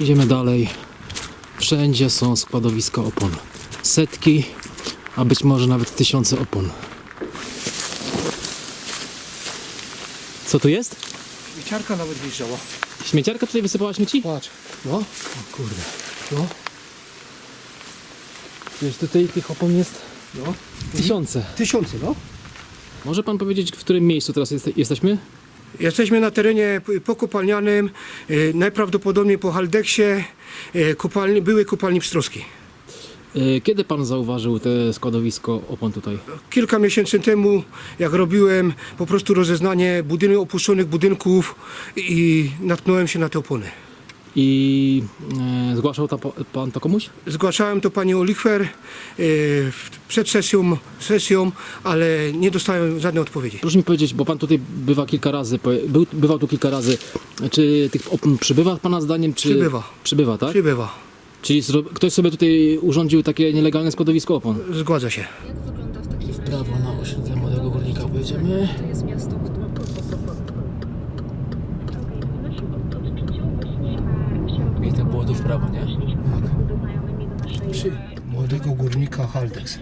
Idziemy dalej. Wszędzie są składowiska opon. Setki, a być może nawet tysiące opon. Co tu jest? Śmieciarka nawet wjeżdżała. Śmieciarka tutaj wysypała śmieci? Patrz. No. O kurde. No. Wiesz, tutaj tych opon jest No. tysiące. Tysiące, no. Może pan powiedzieć, w którym miejscu teraz jest, jesteśmy? Jesteśmy na terenie pokopalnianym, e, najprawdopodobniej po Haldeksie, e, kopalni, były kopalni Pstrowskiej. E, Kiedy pan zauważył te składowisko opon tutaj? Kilka miesięcy temu, jak robiłem po prostu rozeznanie budynek, opuszczonych budynków i natknąłem się na te opony. I e, zgłaszał ta, pan to komuś? Zgłaszałem to pani Olichwer e, przed sesją, sesją, ale nie dostałem żadnej odpowiedzi. Proszę mi powiedzieć, bo pan tutaj bywa kilka razy, był, bywał tu kilka razy. Czy tych opon przybywa pana zdaniem? Czy... Przybywa. Przybywa, tak? Przybywa. Czyli ktoś sobie tutaj urządził takie nielegalne składowisko opon? Zgadza się. Jak wygląda w takim? Prawo na osiedle Młodego Górnika pojedziemy. To jest miasto, które... I tak było tu w prawo, nie? Przy młodego górnika Haldex.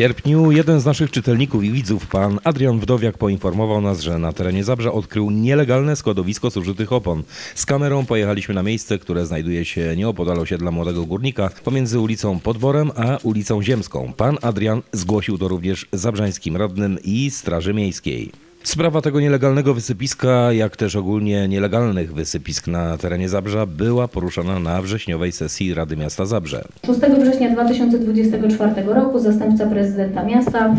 Sierpniu jeden z naszych czytelników i widzów, pan Adrian Wdowiak, poinformował nas, że na terenie Zabrza odkrył nielegalne składowisko zużytych opon. Z kamerą pojechaliśmy na miejsce, które znajduje się nieopodal osiedla Młodego Górnika, pomiędzy ulicą Podborem a ulicą Ziemską. Pan Adrian zgłosił to również zabrzańskim radnym i Straży Miejskiej. Sprawa tego nielegalnego wysypiska, jak też ogólnie nielegalnych wysypisk na terenie Zabrza była poruszana na wrześniowej sesji Rady Miasta Zabrze. 6 września 2024 roku zastępca prezydenta miasta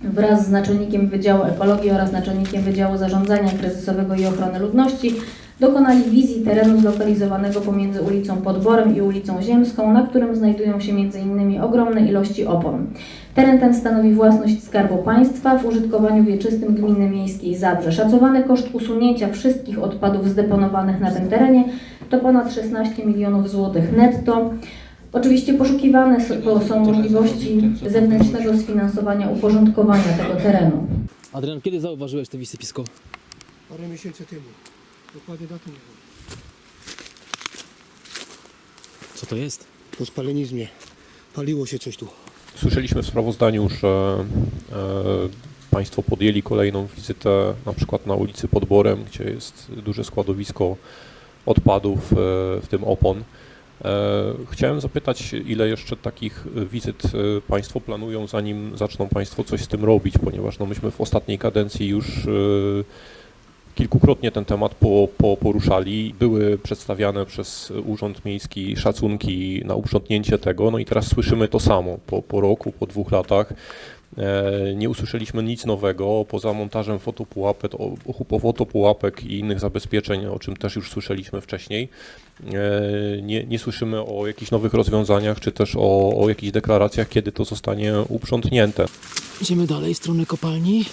wraz z naczelnikiem Wydziału Ekologii oraz naczelnikiem Wydziału Zarządzania Kryzysowego i Ochrony Ludności dokonali wizji terenu zlokalizowanego pomiędzy ulicą Podborem i ulicą Ziemską, na którym znajdują się m.in. ogromne ilości opon. Teren ten stanowi własność Skarbu Państwa w użytkowaniu wieczystym Gminy Miejskiej Zabrze. Szacowany koszt usunięcia wszystkich odpadów zdeponowanych na tym terenie to ponad 16 milionów złotych netto. Oczywiście poszukiwane są możliwości zewnętrznego sfinansowania uporządkowania tego terenu. Adrian, kiedy zauważyłeś to wysypisko? Parę miesięcy temu. Dokładnie daty nie wiem. Co to jest? Po spalenizmie. Paliło się coś tu. Słyszeliśmy w sprawozdaniu, że e, Państwo podjęli kolejną wizytę na przykład na ulicy Podborem, gdzie jest duże składowisko odpadów, e, w tym opon. E, Chciałem zapytać, ile jeszcze takich wizyt e, Państwo planują, zanim zaczną Państwo coś z tym robić, ponieważ no, myśmy w ostatniej kadencji już e, kilkukrotnie ten temat po, po, poruszali. Były przedstawiane przez Urząd Miejski szacunki na uprzątnięcie tego, no i teraz słyszymy to samo po, po roku, po dwóch latach. E, Nie usłyszeliśmy nic nowego poza montażem fotopułapek, o- fotopułapek i innych zabezpieczeń, o czym też już słyszeliśmy wcześniej. E, Nie, nie słyszymy o jakichś nowych rozwiązaniach, czy też o, o jakichś deklaracjach, kiedy to zostanie uprzątnięte. Idziemy dalej, w stronę kopalni.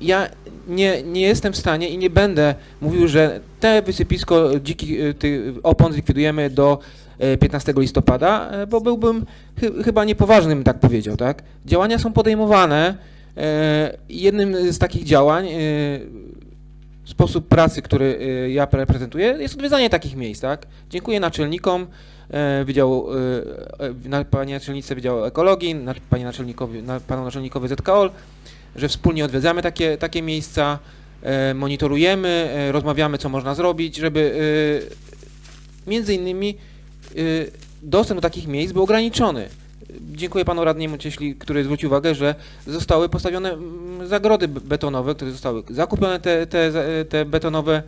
Ja nie, nie jestem w stanie i nie będę mówił, że te wysypisko dzikich y, tych opon zlikwidujemy do e, 15 listopada, e, bo byłbym chy, chyba niepoważnym, tak powiedział, tak? Działania są podejmowane. e, Jednym z takich działań, e, sposób pracy, który e, ja reprezentuję, jest odwiedzanie takich miejsc, tak? Dziękuję naczelnikom e, Wydziału, e, e, Pani Naczelnicy Wydziału Ekologii, Pani Naczelnikowi, na, Panu Naczelnikowi ZKOL, że wspólnie odwiedzamy takie, takie miejsca, e, monitorujemy, e, rozmawiamy, co można zrobić, żeby e, między innymi dostęp do takich miejsc był ograniczony. Dziękuję panu radnemu Cieśli, który zwrócił uwagę, że zostały postawione zagrody be- betonowe, które zostały zakupione te, te, te betonowe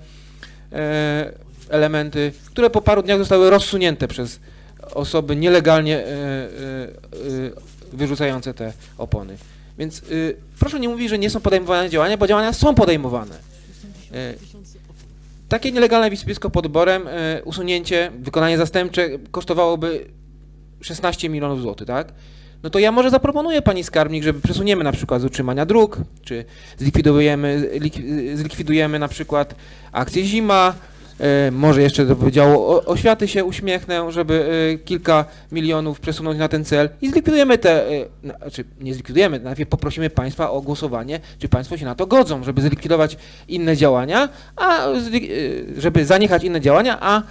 elementy, które po paru dniach zostały rozsunięte przez osoby nielegalnie wyrzucające te opony. Więc y, proszę nie mówić, że nie są podejmowane działania, bo działania są podejmowane. Y, takie nielegalne wysypisko pod borem, y, usunięcie, wykonanie zastępcze kosztowałoby 16 milionów złotych, tak? No to ja może zaproponuję pani skarbnik, żeby przesuniemy na przykład z utrzymania dróg, czy zlikwidujemy, lik, zlikwidujemy na przykład akcję zima, może jeszcze do Wydziału Oświaty się uśmiechnę, żeby e, kilka milionów przesunąć na ten cel i zlikwidujemy te, e, na- znaczy nie zlikwidujemy, najpierw poprosimy Państwa o głosowanie, czy Państwo się na to godzą, żeby zlikwidować inne działania, a e, żeby zaniechać inne działania, a e,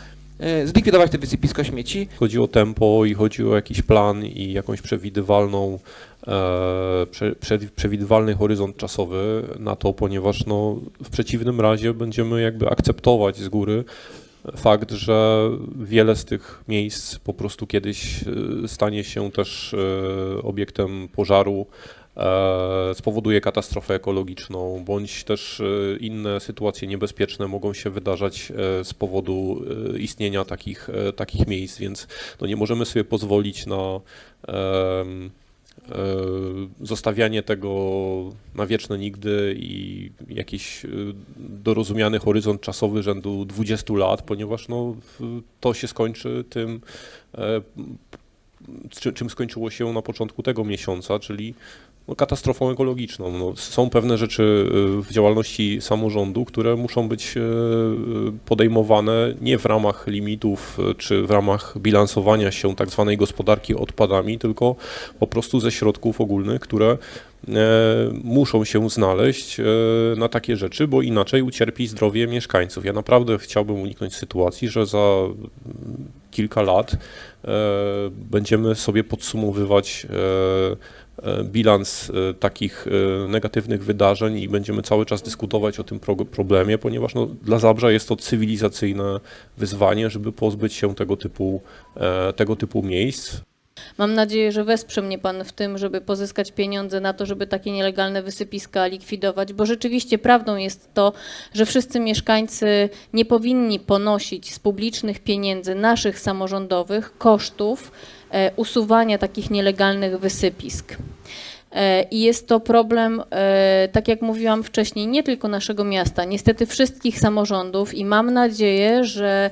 zlikwidować te wysypisko śmieci. Chodzi o tempo i chodzi o jakiś plan i jakąś przewidywalną, e, prze, prze, przewidywalny horyzont czasowy na to, ponieważ no, w przeciwnym razie będziemy jakby akceptować z góry fakt, że wiele z tych miejsc po prostu kiedyś e, stanie się też e, obiektem pożaru, e, spowoduje katastrofę ekologiczną, bądź też e, inne sytuacje niebezpieczne mogą się wydarzać e, z powodu e, istnienia takich, e, takich miejsc, więc no nie możemy sobie pozwolić na e, zostawianie tego na wieczne nigdy i jakiś e, dorozumiany horyzont czasowy rzędu 20 lat, ponieważ no, to się skończy tym, e, czym skończyło się na początku tego miesiąca, czyli katastrofą ekologiczną. No, są pewne rzeczy y, w działalności samorządu, które muszą być y, podejmowane nie w ramach limitów y, czy w ramach bilansowania się tak zwanej gospodarki odpadami, tylko po prostu ze środków ogólnych, które muszą się znaleźć na takie rzeczy, bo inaczej ucierpi zdrowie mieszkańców. Ja naprawdę chciałbym uniknąć sytuacji, że za mm, kilka lat będziemy sobie podsumowywać bilans e, takich e, negatywnych wydarzeń i będziemy cały czas dyskutować o tym pro- problemie, ponieważ no, dla Zabrza jest to cywilizacyjne wyzwanie, żeby pozbyć się tego typu, e, tego typu miejsc. Mam nadzieję, że wesprze mnie Pan w tym, żeby pozyskać pieniądze na to, żeby takie nielegalne wysypiska likwidować, bo rzeczywiście prawdą jest to, że wszyscy mieszkańcy nie powinni ponosić z publicznych pieniędzy naszych samorządowych kosztów e, usuwania takich nielegalnych wysypisk. E, I jest to problem, e, tak jak mówiłam wcześniej, nie tylko naszego miasta, niestety wszystkich samorządów i mam nadzieję, że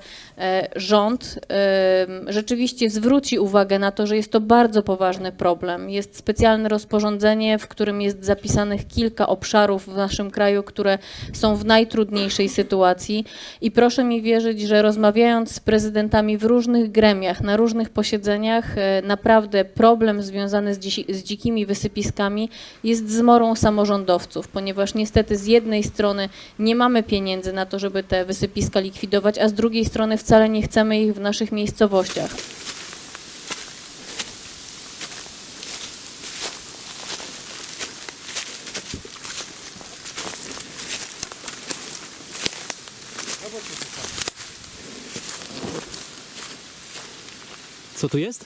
rząd e, rzeczywiście zwróci uwagę na to, że jest to bardzo poważny problem. Jest specjalne rozporządzenie, w którym jest zapisanych kilka obszarów w naszym kraju, które są w najtrudniejszej sytuacji i proszę mi wierzyć, że rozmawiając z prezydentami w różnych gremiach, na różnych posiedzeniach, e, naprawdę problem związany z, dzikimi wysypiskami jest zmorą samorządowców, ponieważ niestety z jednej strony nie mamy pieniędzy na to, żeby te wysypiska likwidować, a z drugiej strony wcale nie chcemy ich w naszych miejscowościach. Co tu jest?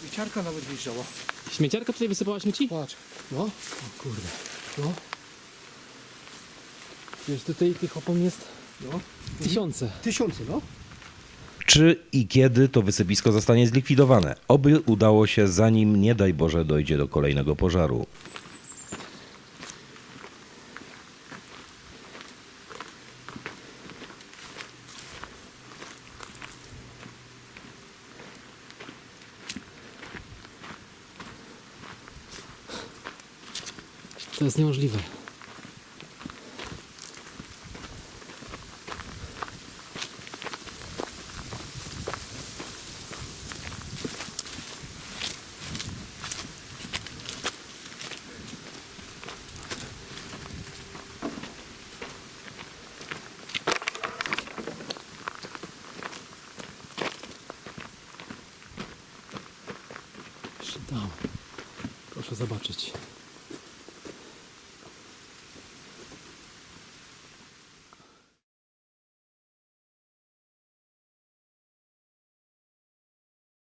Śmieciarka nawet wyjeżdżała. Śmieciarka tutaj wysypała śmieci? Patrz. No, O kurde. no, Wiesz, tutaj tych opon jest no. tysiące. Tysiące, no. Czy i kiedy to wysypisko zostanie zlikwidowane? Oby udało się, zanim nie daj Boże dojdzie do kolejnego pożaru. To jest niemożliwe. Jeszcze tam. Proszę zobaczyć.